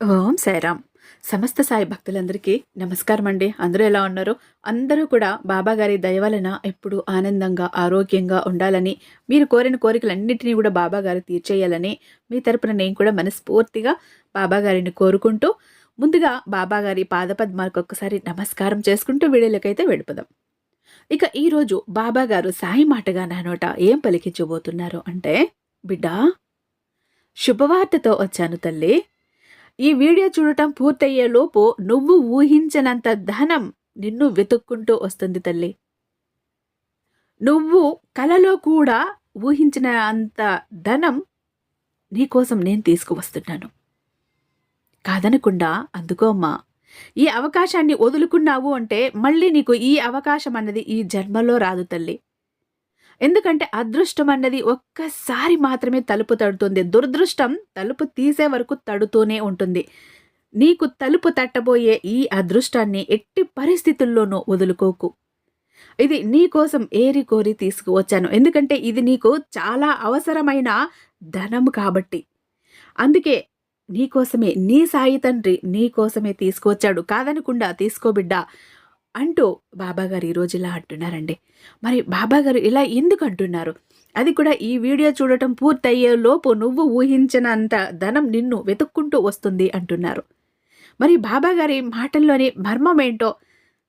ఓం సాయిరామ్. సమస్త సాయి భక్తులందరికీ నమస్కారం అండి అందరూ ఎలా ఉన్నారు? అందరూ కూడా బాబాగారి దయవలన ఎప్పుడూ ఎప్పుడు ఆనందంగా ఆరోగ్యంగా ఉండాలని మీరు కోరిన కోరికలన్నింటినీ కూడా బాబాగారు తీర్చేయాలని మీ తరపున నేను కూడా మనస్ఫూర్తిగా బాబాగారిని కోరుకుంటూ ముందుగా బాబాగారి పాదపద్మాలకు ఒక్కసారి నమస్కారం చేసుకుంటూ వీడియోలకైతే వెళ్ళిపోదాం. ఇక ఈరోజు బాబాగారు సాయి మాటగా నా నోట ఏం పలికించబోతున్నారు అంటే బిడ్డా శుభవార్తతో వచ్చాను తల్లి. ఈ వీడియో చూడటం పూర్తయ్యేలోపు నువ్వు ఊహించనంత ధనం నిన్ను వెతుక్కుంటూ వస్తుంది తల్లి. నువ్వు కలలో కూడా ఊహించిన అంత ధనం నీకోసం నేను తీసుకువస్తున్నాను. కాదనకుండా అందుకో అమ్మా ఈ అవకాశాన్ని వదులుకున్నావు అంటే మళ్ళీ నీకు ఈ అవకాశం అన్నది ఈ జన్మలో రాదు తల్లి. ఎందుకంటే అదృష్టం అన్నది ఒక్కసారి మాత్రమే తలుపు తడుతుంది. దురదృష్టం తలుపు తీసే వరకు తడుతూనే ఉంటుంది. నీకు తలుపు తట్టబోయే ఈ అదృష్టాన్ని ఎట్టి పరిస్థితుల్లోనూ వదులుకోకు. ఇది నీ కోసం ఏరి కోరి తీసుకువచ్చాను. ఎందుకంటే ఇది నీకు చాలా అవసరమైన ధనం కాబట్టి. అందుకే నీకోసమే నీ సాయి తండ్రి నీకోసమే తీసుకువచ్చాడు. కాదనకుండా తీసుకోబిడ్డా అంటూ బాబాగారు ఈరోజు ఇలా అంటున్నారండి. మరి బాబాగారు ఇలా ఎందుకు అంటున్నారు అది కూడా ఈ వీడియో చూడటం పూర్తయ్యే లోపు నువ్వు ఊహించినంత ధనం నిన్ను వెతుక్కుంటూ వస్తుంది అంటున్నారు. మరి బాబాగారి మాటల్లోని మర్మం ఏంటో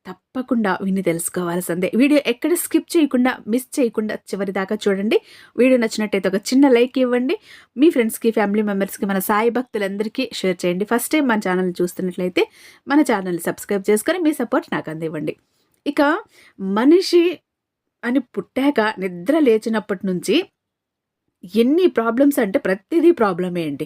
తప్పకుండా విని తెలుసుకోవాల్సిందే వీడియో ఎక్కడ స్కిప్ చేయకుండా మిస్ చేయకుండా చివరి దాకా చూడండి. వీడియో నచ్చినట్టయితే ఒక చిన్న లైక్ ఇవ్వండి. మీ ఫ్రెండ్స్కి ఫ్యామిలీ మెంబర్స్కి మన సాయి భక్తులందరికీ షేర్ చేయండి. ఫస్ట్ టైం మన ఛానల్ చూస్తున్నట్లయితే మన ఛానల్ని సబ్స్క్రైబ్ చేసుకొని మీ సపోర్ట్ నాకు అందివ్వండి. ఇక మనిషి అని పుట్టాక నిద్ర లేచినప్పటి నుంచి ఎన్ని ప్రాబ్లమ్స్ అంటే ప్రతిదీ ప్రాబ్లమే అండి.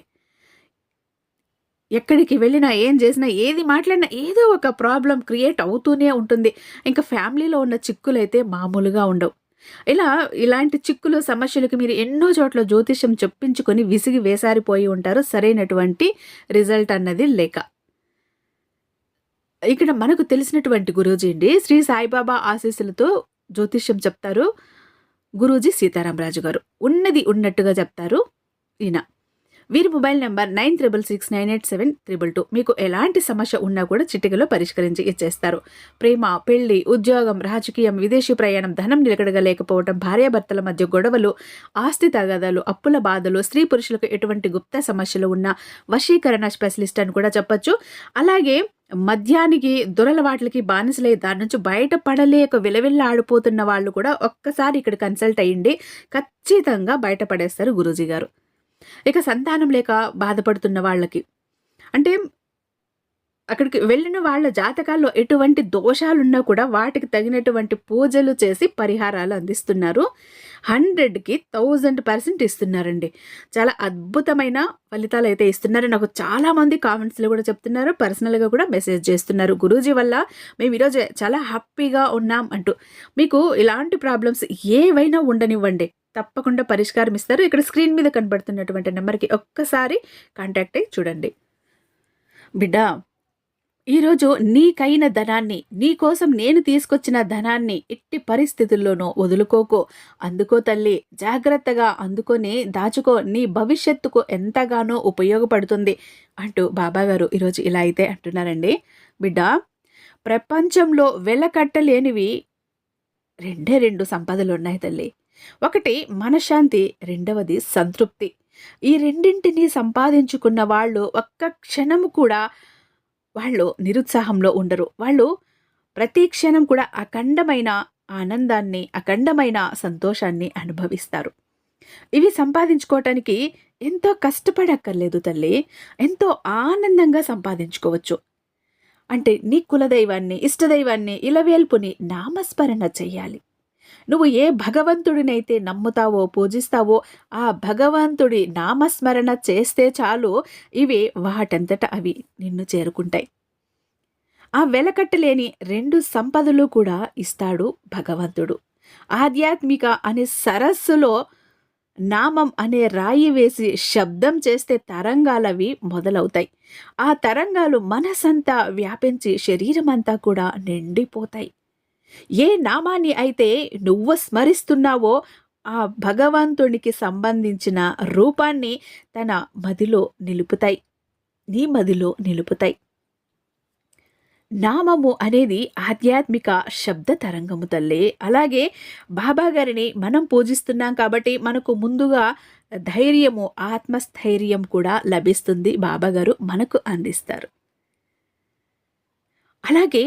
ఎక్కడికి వెళ్ళినా ఏం చేసినా ఏది మాట్లాడినా ఏదో ఒక ప్రాబ్లం క్రియేట్ అవుతూనే ఉంటుంది. ఇంకా ఫ్యామిలీలో ఉన్న చిక్కులు అయితే మామూలుగా ఉండవు. ఇలా ఇలాంటి చిక్కులు సమస్యలకు మీరు ఎన్నో చోట్ల జ్యోతిష్యం చెప్పించుకొని విసిగి వేసారిపోయి ఉంటారు. సరైనటువంటి రిజల్ట్ అన్నది లేక. ఇక్కడ మనకు తెలిసినటువంటి గురూజీ అండి. శ్రీ సాయిబాబా ఆశీస్సులతో జ్యోతిష్యం చెప్తారు. గురూజీ సీతారామరాజు గారు. ఉన్నది ఉన్నట్టుగా చెప్తారు ఈయన. వీరి mobile number nine triple six nine eight seven triple two. మీకు ఎలాంటి సమస్య ఉన్నా కూడా చిటికలో పరిష్కరించి ఇచ్చేస్తారు. ప్రేమ పెళ్ళి ఉద్యోగం రాజకీయం విదేశీ ప్రయాణం ధనం నిలకడగా లేకపోవడం భార్యాభర్తల మధ్య గొడవలు ఆస్తి తగాదాలు అప్పుల బాధలు స్త్రీ పురుషులకు ఎటువంటి గుప్త సమస్యలు ఉన్న వశీకరణ స్పెషలిస్ట్ అని కూడా చెప్పొచ్చు. అలాగే మద్యానికి దురలవాట్లకి బానిసలై దాని నుంచి బయటపడలేక విలవిల్లాడిపోతున్న వాళ్ళు కూడా ఒక్కసారి ఇక్కడ కన్సల్ట్ అయ్యండి. ఖచ్చితంగా బయటపడేస్తారు గురూజీ గారు. ఇక సంతానం లేక బాధపడుతున్న వాళ్ళకి. అంటే అక్కడికి వెళ్ళిన వాళ్ళ జాతకాల్లో ఎటువంటి దోషాలున్నా కూడా వాటికి తగినటువంటి పూజలు చేసి పరిహారాలు అందిస్తున్నారు. హండ్రెడ్కి థౌజండ్ పర్సెంట్ ఇస్తున్నారండి. చాలా అద్భుతమైన ఫలితాలు అయితే ఇస్తున్నారు నాకు చాలామంది కామెంట్స్లో కూడా చెప్తున్నారు. పర్సనల్గా కూడా మెసేజ్ చేస్తున్నారు. గురూజీ వల్ల మేము ఈరోజు చాలా హ్యాపీగా ఉన్నాం అంటూ. మీకు ఇలాంటి ప్రాబ్లమ్స్ ఏవైనా ఉండనివ్వండి. తప్పకుండా పరిష్కారం ఇస్తారు. ఇక్కడ స్క్రీన్ మీద కనబడుతున్నటువంటి నెంబర్కి ఒక్కసారి కాంటాక్ట్ అయ్యి చూడండి. బిడ్డ ఈరోజు నీకైన ధనాన్ని నీకోసం నేను తీసుకొచ్చిన ధనాన్ని ఎట్టి పరిస్థితుల్లోనూ వదులుకోకు. అందుకో తల్లి జాగ్రత్తగా అందుకొని దాచుకో. నీ భవిష్యత్తుకు ఎంతగానో ఉపయోగపడుతుంది అంటూ బాబాగారు ఈరోజు ఇలా అయితే అంటున్నారండి. బిడ్డ ప్రపంచంలో వెలకట్టలేనివి రెండే రెండు సంపదలు ఉన్నాయి తల్లి. ఒకటి మనశ్శాంతి రెండవది సంతృప్తి. ఈ రెండింటిని సంపాదించుకున్న వాళ్ళు ఒక్క క్షణము కూడా వాళ్ళు నిరుత్సాహంలో ఉండరు. వాళ్ళు ప్రతి క్షణం కూడా అఖండమైన ఆనందాన్ని అఖండమైన సంతోషాన్ని అనుభవిస్తారు. ఇవి సంపాదించుకోవటానికి ఎంతో కష్టపడక్కర్లేదు తల్లి ఎంతో ఆనందంగా సంపాదించుకోవచ్చు. అంటే నీ కులదైవాన్ని ఇష్టదైవాన్ని ఇలవేల్పుని నామస్మరణ చెయ్యాలి. నువ్వు ఏ భగవంతుడినైతే నమ్ముతావో పూజిస్తావో ఆ భగవంతుడి నామస్మరణ చేస్తే చాలు ఇవి వాటంతట అవి నిన్ను చేరుకుంటాయి. ఆ వెలకట్టలేని రెండు సంపదలు కూడా ఇస్తాడు భగవంతుడు. ఆధ్యాత్మిక అనే సరస్సులో నామం అనే రాయి వేసి శబ్దం చేస్తే తరంగాలవి మొదలవుతాయి. ఆ తరంగాలు మనసంతా వ్యాపించి శరీరమంతా కూడా నిండిపోతాయి. ఏ నామాన్ని అయితే నువ్వు స్మరిస్తున్నావో ఆ భగవంతునికి సంబంధించిన రూపాన్ని తన మదిలో నిలుపుతాయి. నీ మదిలో నిలుపుతాయి. నామము అనేది ఆధ్యాత్మిక శబ్ద తరంగము తల్లే. అలాగే బాబా గారిని మనం పూజిస్తున్నాం కాబట్టి మనకు ముందుగా ధైర్యము ఆత్మస్థైర్యం కూడా లభిస్తుంది. బాబాగారు మనకు అందిస్తారు. అలాగే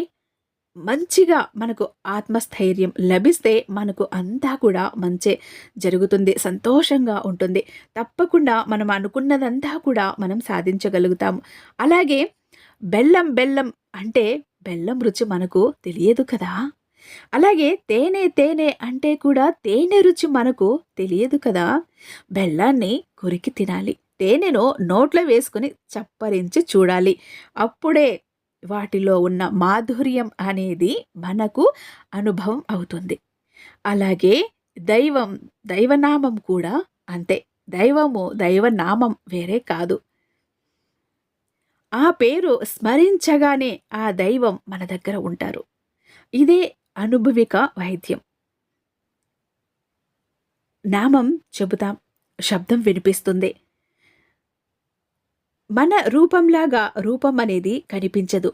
మంచిగా మనకు ఆత్మస్థైర్యం లభిస్తే మనకు అంతా కూడా మంచే జరుగుతుంది సంతోషంగా ఉంటుంది. తప్పకుండా మనం అనుకున్నదంతా కూడా మనం సాధించగలుగుతాము. అలాగే బెల్లం బెల్లం అంటే బెల్లం రుచి మనకు తెలియదు కదా? అలాగే తేనె తేనె అంటే కూడా తేనె రుచి మనకు తెలియదు కదా? బెల్లాన్ని కొరికి తినాలి. తేనెను నోట్లో వేసుకుని చప్పరించి చూడాలి. అప్పుడే వాటిలో ఉన్న మాధుర్యం అనేది మనకు అనుభవం అవుతుంది. అలాగే దైవం దైవనామం కూడా అంతే. దైవము దైవనామం వేరే కాదు. ఆ పేరు స్మరించగానే ఆ దైవం మన దగ్గర ఉంటారు. ఇదే అనుభవిక వైద్యం. నామం చెబుతాం. శబ్దం వినిపిస్తుంది. మన రూపంలాగా రూపం అనేది కనిపించదు.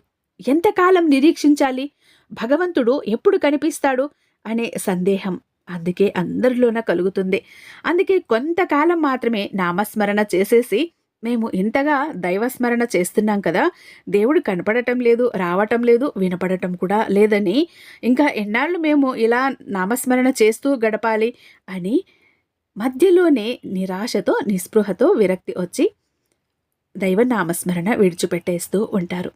ఎంతకాలం నిరీక్షించాలి? భగవంతుడు ఎప్పుడు కనిపిస్తాడు? అనే సందేహం అందుకే అందరిలోన కలుగుతుంది. అందుకే కొంతకాలం మాత్రమే నామస్మరణ చేసేసి మేము ఇంతగా దైవస్మరణ చేస్తున్నాం కదా దేవుడు కనపడటం లేదు రావటం లేదు వినపడటం కూడా లేదని ఇంకా ఎన్నాళ్ళు మేము ఇలా నామస్మరణ చేస్తూ గడపాలి అని మధ్యలోనే నిరాశతో నిస్పృహతో విరక్తి వచ్చి దైవనామస్మరణ విడిచిపెట్టేస్తూ ఉంటారు.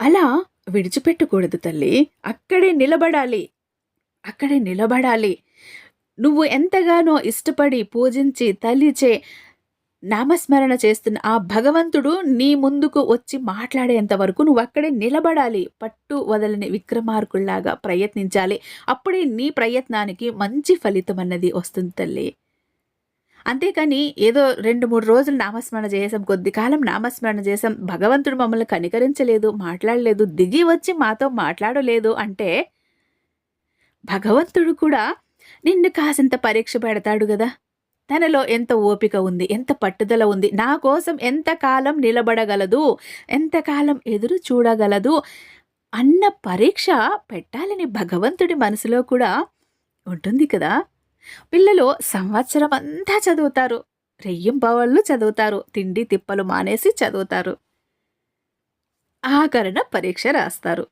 అలా విడిచిపెట్టకూడదు తల్లి. అక్కడే నిలబడాలి. అక్కడే నిలబడాలి. నువ్వు ఎంతగానో ఇష్టపడి పూజించి తలిచే నామస్మరణ చేస్తున్న ఆ భగవంతుడు నీ ముందుకు వచ్చి మాట్లాడేంత వరకు నువ్వు అక్కడే నిలబడాలి. పట్టు వదలని విక్రమార్కుల్లాగా ప్రయత్నించాలి. అప్పుడే నీ ప్రయత్నానికి మంచి ఫలితం అన్నది వస్తుంది తల్లి. అంతేకాని ఏదో రెండు మూడు రోజులు నామస్మరణ చేసాం కొద్ది కాలం నామస్మరణ చేసాం భగవంతుడు మమ్మల్ని కనికరించలేదు మాట్లాడలేదు దిగి వచ్చి మాతో మాట్లాడలేదు అంటే భగవంతుడు కూడా నిన్ను కాసింత పరీక్ష పెడతాడు కదా తనలో ఎంత ఓపిక ఉంది ఎంత పట్టుదల ఉంది నా కోసం ఎంతకాలం నిలబడగలదు ఎంతకాలం ఎదురు చూడగలదు అన్న పరీక్ష పెట్టాలని భగవంతుడి మనసులో కూడా ఉంటుంది కదా. పిల్లలు సంవత్సరం అంతా చదువుతారు. రెయ్యింపవాళ్ళు చదువుతారు. తిండి తిప్పలు మానేసి చదువుతారు. ఆకరణ పరీక్ష రాస్తారు.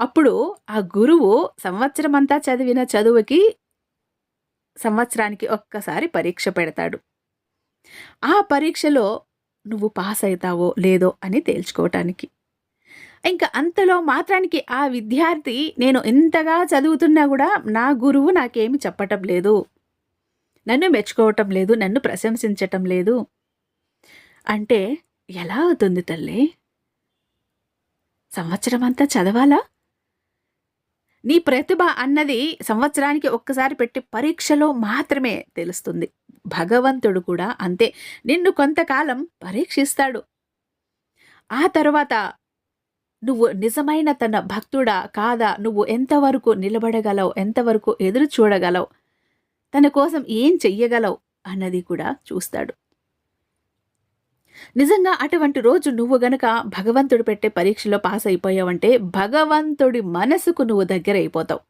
అప్పుడు ఆ గురువు సంవత్సరం అంతా చదివిన చదువుకి సంవత్సరానికి ఒక్కసారి పరీక్ష పెడతాడు. ఆ పరీక్షలో నువ్వు పాస్ అవుతావో లేదో అని తేల్చుకోవటానికి ఇంకా అంతలో మాత్రానికి ఆ విద్యార్థి నేను ఎంతగా చదువుతున్నా కూడా నా గురువు నాకేమి చెప్పటం లేదు. నన్ను మెచ్చుకోవటం లేదు నన్ను ప్రశంసించటం లేదు. అంటే ఎలా అవుతుంది తల్లి? సంవత్సరం అంతా చదవాలా? నీ ప్రతిభ అన్నది సంవత్సరానికి ఒక్కసారి పెట్టి పరీక్షలో మాత్రమే తెలుస్తుంది. భగవంతుడు కూడా అంతే. నిన్ను కొంతకాలం పరీక్షిస్తాడు. ఆ తర్వాత నువ్వు నిజమైన తన భక్తుడా కాదా? నువ్వు ఎంతవరకు నిలబడగలవు? ఎంతవరకు ఎదురు చూడగలవు తన కోసం ఏం చెయ్యగలవు? అన్నది కూడా చూస్తాడు. నిజంగా అటువంటి రోజు నువ్వు గనక భగవంతుడు పెట్టే పరీక్షలో పాస్ అయిపోయావంటే భగవంతుడి మనసుకు నువ్వు దగ్గర అయిపోతావు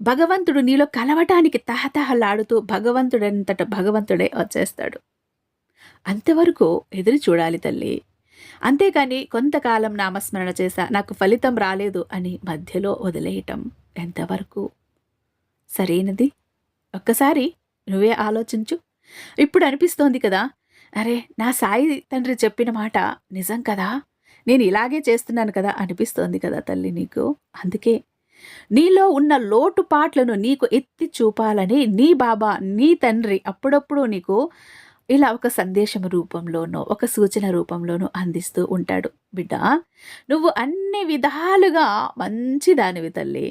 భగవంతుడు నీలో కలవటానికి తహతహలాడుతూ భగవంతుడంతట భగవంతుడే వచ్చేస్తాడు. అంతవరకు ఎదురు చూడాలి తల్లి. అంతేకాని కొంతకాలం నామస్మరణ చేశా నాకు ఫలితం రాలేదు అని మధ్యలో వదిలేయటం ఎంతవరకు? సరైనది ఒక్కసారి నువ్వే ఆలోచించు. ఇప్పుడు అనిపిస్తోంది కదా అరే నా సాయి తండ్రి చెప్పిన మాట నిజం కదా నేను ఇలాగే చేస్తున్నాను కదా అనిపిస్తోంది కదా తల్లి నీకు. అందుకే నీలో ఉన్న లోటుపాట్లను నీకు ఎత్తి చూపాలని నీ బాబా నీ తండ్రి అప్పుడప్పుడు నీకు ఇలా ఒక సందేశం రూపంలోనో ఒక సూచన రూపంలోనో అందిస్తూ ఉంటాడు. బిడ్డ నువ్వు అన్ని విధాలుగా మంచి దానివి తల్లి.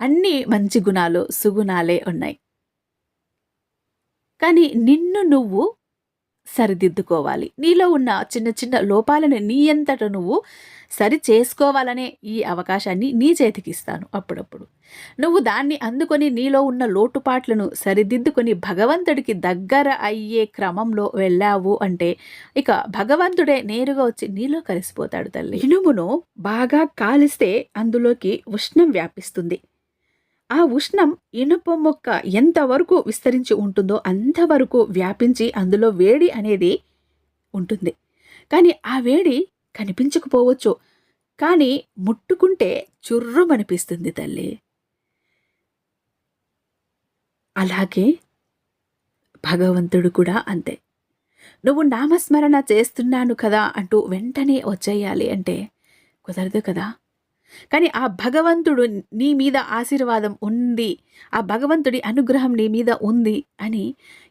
అన్ని మంచి గుణాలు సుగుణాలే ఉన్నాయి. కానీ నిన్ను నువ్వు సరిదిద్దుకోవాలి. నీలో ఉన్న చిన్న చిన్న లోపాలను నీ అంతట నువ్వు సరి చేసుకోవాలనే ఈ అవకాశాన్ని నీ చేతికి ఇస్తాను అప్పుడప్పుడు. నువ్వు దాన్ని అందుకొని నీలో ఉన్న లోటుపాట్లను సరిదిద్దుకొని భగవంతుడికి దగ్గర అయ్యే క్రమంలో వెళ్ళావు అంటే ఇక భగవంతుడే నేరుగా వచ్చి నీలో కలిసిపోతాడు తల్లి. ఇనుమును బాగా కాలిస్తే అందులోకి ఉష్ణం వ్యాపిస్తుంది. ఆ ఉష్ణం ఇనుప మొక్క ఎంతవరకు విస్తరించి ఉంటుందో అంతవరకు వ్యాపించి అందులో వేడి అనేది ఉంటుంది. కానీ ఆ వేడి కనిపించకపోవచ్చు. కానీ ముట్టుకుంటే చుర్రుమనిపిస్తుంది తల్లి. అలాగే భగవంతుడు కూడా అంతే. నువ్వు నామస్మరణ చేస్తున్నాను కదా అంటూ వెంటనే వచ్చేయాలి అంటే కుదరదు కదా. కానీ ఆ భగవంతుడు నీ మీద ఆశీర్వాదం ఉంది ఆ భగవంతుడి అనుగ్రహం నీ మీద ఉంది అని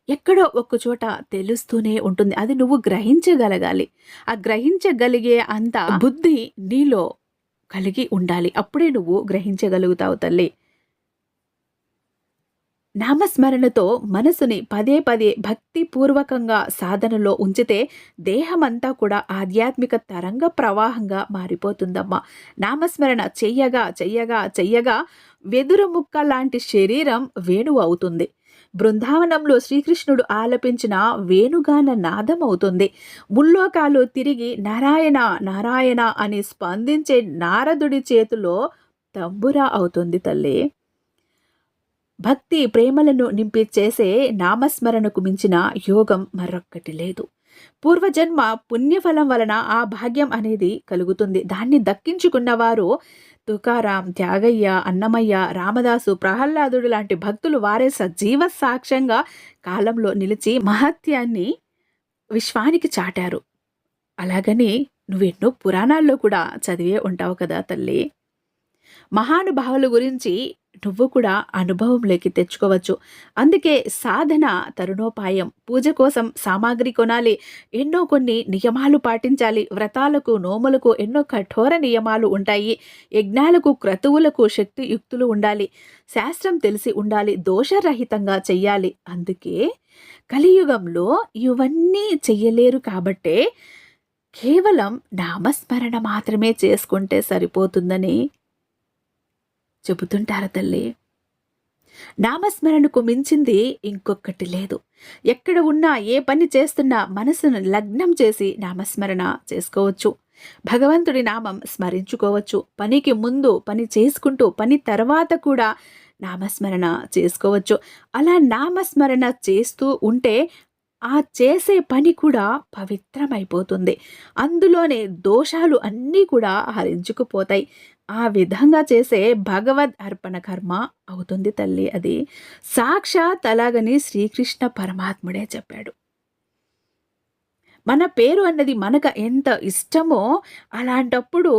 ఎక్కడో ఒక చోట తెలుస్తూనే ఉంటుంది. అది నువ్వు గ్రహించగలగాలి. ఆ గ్రహించగలిగే అంత బుద్ధి నీలో కలిగి ఉండాలి. అప్పుడే నువ్వు గ్రహించగలుగుతావు తల్లి. నామస్మరణతో మనసుని పదే పదే భక్తిపూర్వకంగా సాధనలో ఉంచితే దేహమంతా కూడా ఆధ్యాత్మిక తరంగ ప్రవాహంగా మారిపోతుందమ్మా. నామస్మరణ చెయ్యగా చెయ్యగా చెయ్యగా వెదురు ముక్క లాంటి శరీరం వేణువు అవుతుంది. బృందావనంలో శ్రీకృష్ణుడు ఆలపించిన వేణుగాన నాదం అవుతుంది. ముల్లోకాలు తిరిగి నారాయణ నారాయణ అని స్పందించే నారదుడి చేతిలో తంబురా అవుతుంది తల్లి. భక్తి ప్రేమలను నింపి చేసే నామస్మరణకు మించిన యోగం మరొక్కటి లేదు. పూర్వజన్మ పుణ్యఫలం వలన ఆ భాగ్యం అనేది కలుగుతుంది. దాన్ని దక్కించుకున్నవారు తుకారాం త్యాగయ్య అన్నమయ్య రామదాసు ప్రహ్లాదుడు లాంటి భక్తులు వారే సజీవ సాక్ష్యంగా కాలంలో నిలిచి మహత్యాన్ని విశ్వానికి చాటారు. అలాగని నువ్వెన్నో పురాణాల్లో కూడా చదివే ఉంటావు కదా తల్లి. మహానుభావుల గురించి నువ్వు కూడా అనుభవంలోకి తెచ్చుకోవచ్చు. అందుకే సాధన తరుణోపాయం పూజ కోసం సామాగ్రి కొనాలి. ఎన్నో కొన్ని నియమాలు పాటించాలి. వ్రతాలకు నోములకు ఎన్నో కఠోర నియమాలు ఉంటాయి. యజ్ఞాలకు క్రతువులకు శక్తి యుక్తులు ఉండాలి. శాస్త్రం తెలిసి ఉండాలి. దోషరహితంగా చెయ్యాలి. అందుకే కలియుగంలో ఇవన్నీ చెయ్యలేరు కాబట్టే కేవలం నామస్మరణ మాత్రమే చేసుకుంటే సరిపోతుందని చెబుతుంటారు తల్లి? నామస్మరణకు మించింది ఇంకొకటి లేదు. ఎక్కడ ఉన్నా ఏ పని చేస్తున్నా మనసును లగ్నం చేసి నామస్మరణ చేసుకోవచ్చు. భగవంతుడి నామం స్మరించుకోవచ్చు. పనికి ముందు పని చేసుకుంటూ పని తర్వాత కూడా నామస్మరణ చేసుకోవచ్చు. అలా నామస్మరణ చేస్తూ ఉంటే ఆ చేసే పని కూడా పవిత్రమైపోతుంది. అందులోనే దోషాలు అన్నీ కూడా హరించుకుపోతాయి. ఆ విధంగా చేసే భగవద్ అర్పణ కర్మ అవుతుంది తల్లి అది. సాక్షాత్ అలాగని శ్రీకృష్ణ పరమాత్ముడే చెప్పాడు. మన పేరు అన్నది మనకు ఎంత ఇష్టమో అలాంటప్పుడు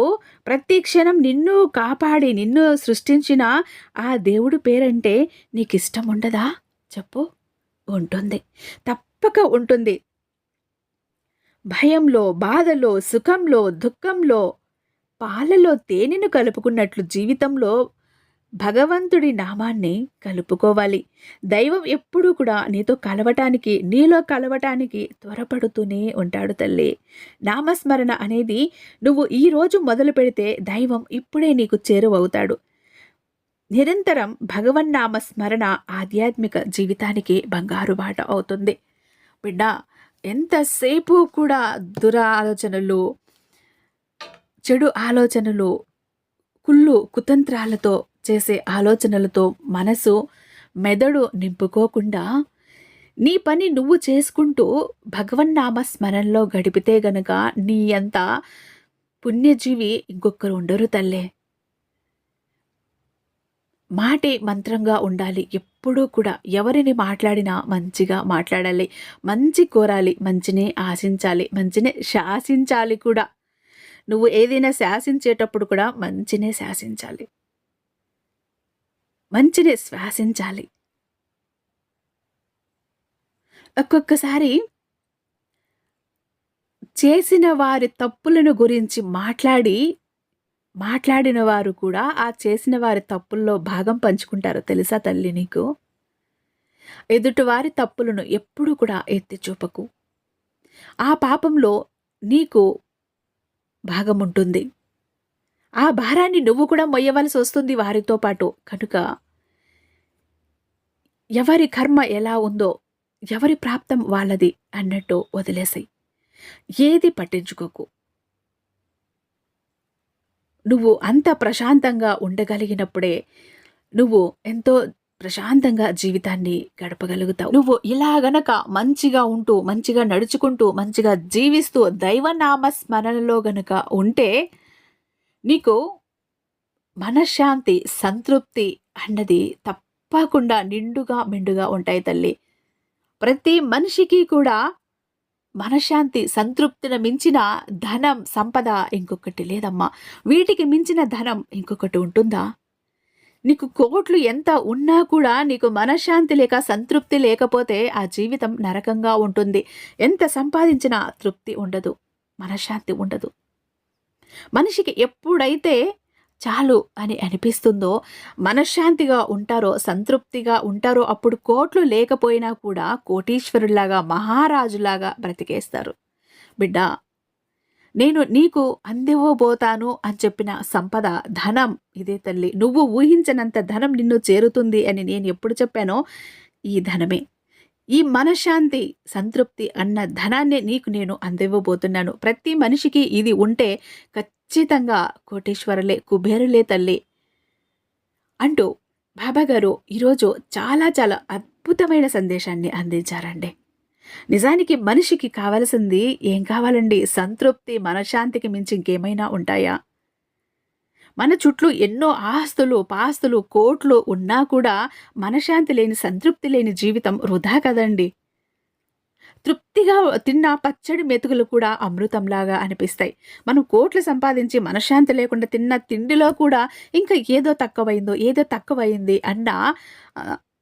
ప్రతి క్షణం నిన్ను కాపాడి నిన్ను సృష్టించిన ఆ దేవుడు పేరంటే నీకు ఇష్టం ఉండదా? చెప్పు. ఉంటుంది. తప్పక ఉంటుంది. భయంలో బాధలో సుఖంలో దుఃఖంలో పాలలో తేనెను కలుపుకున్నట్లు జీవితంలో భగవంతుడి నామాన్ని కలుపుకోవాలి. దైవం ఎప్పుడూ కూడా నీతో కలవటానికి నీలో కలవటానికి త్వరపడుతూనే ఉంటాడు తల్లి. నామస్మరణ అనేది నువ్వు ఈరోజు మొదలు పెడితే దైవం ఇప్పుడే నీకు చేరువవుతాడు. నిరంతరం భగవన్నామ స్మరణ ఆధ్యాత్మిక జీవితానికి బంగారు బాట అవుతుంది. బిడ్డ ఎంతసేపు కూడా దురాలోచనలు చెడు ఆలోచనలు కుళ్ళు కుతంత్రాలతో చేసే ఆలోచనలతో మనసు మెదడు నింపుకోకుండా నీ పని నువ్వు చేసుకుంటూ భగవన్నామ స్మరణలో గడిపితే గనక నీ అంత పుణ్యజీవి ఇంకొకరు ఉండరు తల్లే. మాటే మంత్రంగా ఉండాలి. ఎప్పుడూ కూడా ఎవరిని మాట్లాడినా మంచిగా మాట్లాడాలి. మంచి కోరాలి. మంచినే ఆశించాలి. మంచినే శాసించాలి కూడా. నువ్వు ఏదైనా శాసించేటప్పుడు కూడా మంచినే శాసించాలి. మంచినే శ్వాసించాలి. ఒక్కొక్కసారి చేసిన వారి తప్పులను గురించి మాట్లాడి మాట్లాడిన వారు కూడా ఆ చేసిన వారి తప్పుల్లో భాగం పంచుకుంటారు. తెలుసా తల్లి నీకు? ఎదుటివారి తప్పులను ఎప్పుడు కూడా ఎత్తి చూపకు. ఆ పాపంలో నీకు భాగం ఉంటుంది ఆ భారాన్ని నువ్వు కూడా మొయ్యవలసి వస్తుంది వారితో పాటు. కనుక ఎవరి కర్మ ఎలా ఉందో ఎవరి ప్రాప్తం వాళ్ళది అన్నట్టు వదిలేసాయి. ఏది పట్టించుకోకు. నువ్వు అంత ప్రశాంతంగా ఉండగలిగినప్పుడే నువ్వు ఎంతో ప్రశాంతంగా జీవితాన్ని గడపగలుగుతావు. నువ్వు ఇలా గనక మంచిగా ఉంటూ మంచిగా నడుచుకుంటూ మంచిగా జీవిస్తూ దైవనామ స్మరణలో గనక ఉంటే నీకు మనశ్శాంతి సంతృప్తి అన్నది తప్పకుండా నిండుగా మెండుగా ఉంటాయి తల్లి. ప్రతి మనిషికి కూడా మనశ్శాంతి సంతృప్తిని మించిన ధనం సంపద ఇంకొకటి లేదమ్మా. వీటికి మించిన ధనం ఇంకొకటి ఉంటుందా? నీకు కోట్లు ఎంత ఉన్నా కూడా నీకు మనశ్శాంతి లేక సంతృప్తి లేకపోతే ఆ జీవితం నరకంగా ఉంటుంది. ఎంత సంపాదించినా తృప్తి ఉండదు మనశ్శాంతి ఉండదు. మనిషికి ఎప్పుడైతే చాలు అని అనిపిస్తుందో మనశ్శాంతిగా ఉంటారో సంతృప్తిగా ఉంటారో అప్పుడు కోట్లు లేకపోయినా కూడా కోటీశ్వరులాగా మహారాజులాగా బ్రతికేస్తారు. బిడ్డ నేను నీకు అందివ్వబోతాను అని చెప్పిన సంపద ధనం ఇదే తల్లి. నువ్వు ఊహించనంత ధనం నిన్ను చేరుతుంది అని నేను ఎప్పుడు చెప్పానో ఈ ధనమే. ఈ మనశ్శాంతి సంతృప్తి అన్న ధనాన్ని నీకు నేను అందివ్వబోతున్నాను. ప్రతి మనిషికి ఇది ఉంటే ఖచ్చితంగా కోటేశ్వరులే కుబేరులే తల్లి. అంటూ బాబాగారు ఈరోజు చాలా చాలా అద్భుతమైన సందేశాన్ని అందించారండి. నిజానికి మనిషికి కావలసింది ఏం కావాలండి? సంతృప్తి మనశ్శాంతికి మించి ఇంకేమైనా ఉంటాయా? మన చుట్టూ ఎన్నో ఆస్తులు పాస్తులు కోట్లు ఉన్నా కూడా మనశ్శాంతి లేని సంతృప్తి లేని జీవితం వృధా కదండి. తృప్తిగా తిన్న పచ్చడి మెతుకులు కూడా అమృతంలాగా అనిపిస్తాయి. మనం కోట్లు సంపాదించి మనశ్శాంతి లేకుండా తిన్న తిండిలో కూడా ఇంకా ఏదో తక్కువైందో ఏదో తక్కువైంది అన్న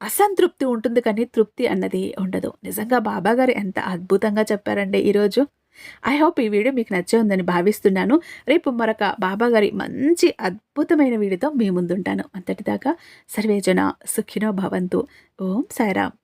అసంతృప్తి ఉంటుంది కానీ తృప్తి అన్నది ఉండదు. నిజంగా బాబాగారు ఎంత అద్భుతంగా చెప్పారండి ఈరోజు. ఐ హోప్ ఈ వీడియో మీకు నచ్చే ఉందని భావిస్తున్నాను. రేపు మరొక బాబాగారి మంచి అద్భుతమైన వీడియోతో మీ ముందుంటాను. అంతటిదాకా సర్వేజన సుఖినో భవంతు. ఓం సాయిరామ్.